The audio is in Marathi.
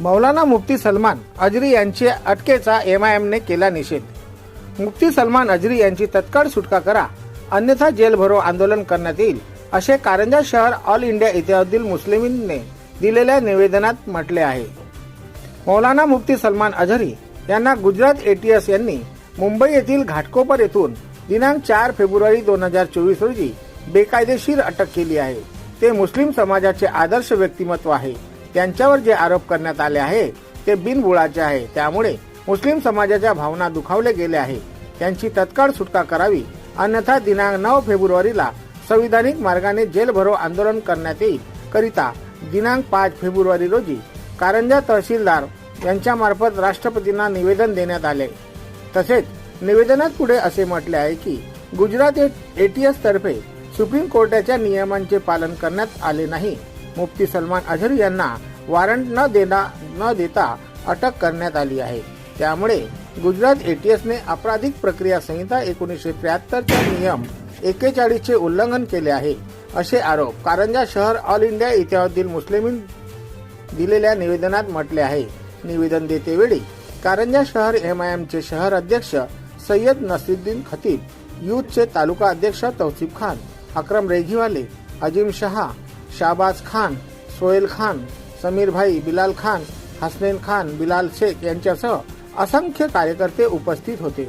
मौलाना मुफ्ती सलमान अजरी यांच्या अटकेचा एम आय एमने केला निषेध. मुफ्ती सलमान अजरी यांची तत्काळ सुटका करा अन्यथा जेल भरो आंदोलन करण्यात येईल असे कारंजा शहर ऑल इंडिया इतिहासातील मुस्लिमींनी दिलेल्या निवेदनात म्हटले आहे. मौलाना मुफ्ती सलमान अझरी यांना गुजरात एटीएस यांनी मुंबई येथील घाटकोपर येथून दिनांक चार फेब्रुवारी दोन हजार चोवीस रोजी बेकायदेशीर अटक केली आहे. ते मुस्लिम समाजाचे आदर्श व्यक्तिमत्व आहे. त्यांच्यावर जे आरोप करण्यात आले आहे ते बिनबुळाचे आहे. त्यामुळे मुस्लिम समाजाच्या भावना दुखावले गेले आहे. त्यांची तत्काळ सुटका करावी अन्यथा दिनांक नऊ फेब्रुवारीला संविधानिक मार्गाने जेल भरो आंदोलन करण्यात येईल करिता दिनांक पाच फेब्रुवारी रोजी कारंजा तहसीलदार यांच्यामार्फत राष्ट्रपतींना निवेदन देण्यात आले. तसेच निवेदनात पुढे असे म्हटले आहे की गुजरात एटीएस तर्फे सुप्रीम कोर्टाच्या नियमांचे पालन करण्यात आले नाही. मुफ्ती सलमान अझरी यांना वॉरंट न देना न देता अटक करण्यात आली आहे. त्यामुळे गुजरात एटीएसने आपराधिक प्रक्रिया संहिता एकोणीसशे त्र्याहत्तरचा नियम एकेचाळीसचे उल्लंघन केले आहे असे आरोप कारंजा शहर ऑल इंडिया इतिहादील मुस्लिमीन दिलेल्या निवेदनात म्हटले आहे. निवेदन देतेवेळी कारंजा शहर एम आय एमचे शहर अध्यक्ष सय्यद नसीद्दीन खतीब युथचे तालुका अध्यक्ष तौसिफ खान अक्रम रेघीवाले अजिम शहा शाहबाज खान सोहेल खान समीर भाई बिलाल खान हसनेन खान बिलाल शेख यांच्यासह असंख्य कार्यकर्ते उपस्थित होते.